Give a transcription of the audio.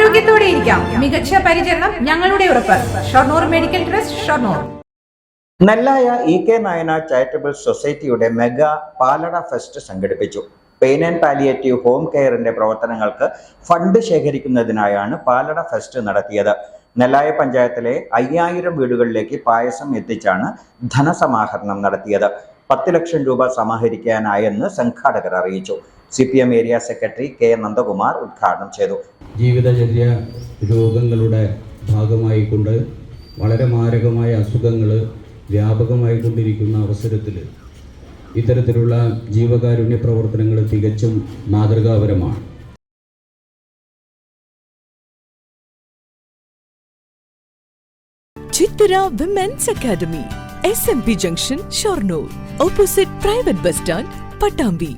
ആരോഗ്യത്തോടെ ഇരിക്കാം. മികച്ച പരിചരണം ഞങ്ങളുടെ ഉറപ്പ്. Shoranur medical trust Shoranur. Nellaya E K Nayanar charitable സൊസൈറ്റിയുടെ മെഗാ പാലട ഫെസ്റ്റ് സംഘടിപ്പിച്ചു. പെയിൻ ആൻഡ് പാലിയേറ്റീവ് ഹോം കെയറിന്റെ പ്രവർത്തനങ്ങൾക്ക് ഫണ്ട് ശേഖരിക്കുന്നതിനായാണ് പാലട ഫെസ്റ്റ് നടത്തിയത്. നെല്ലായ പഞ്ചായത്തിലെ അയ്യായിരം വീടുകളിലേക്ക് പായസം എത്തിച്ചാണ് ധനസമാഹരണം നടത്തിയത്. പത്ത് ലക്ഷം രൂപ സമാഹരിക്കാനായെന്ന് സംഘാടകർ അറിയിച്ചു. C P M area secretary K Nandakumar ഉദ്ഘാടനം ചെയ്തു. ജീവിതചര്യ രോഗങ്ങളുടെ ഭാഗമായിക്കൊണ്ട് വളരെ മാരകമായ അസുഖങ്ങൾ വ്യാപകമായി കൊണ്ടിരിക്കുന്ന അവസരത്തിൽ ഇത്തരത്തിലുള്ള ജീവകാരുണ്യ പ്രവർത്തനങ്ങൾ തികച്ചും മാതൃകാപരമാണ്. Chithara women's academy S M P junction Shoranur opposite private bus stand Pattambi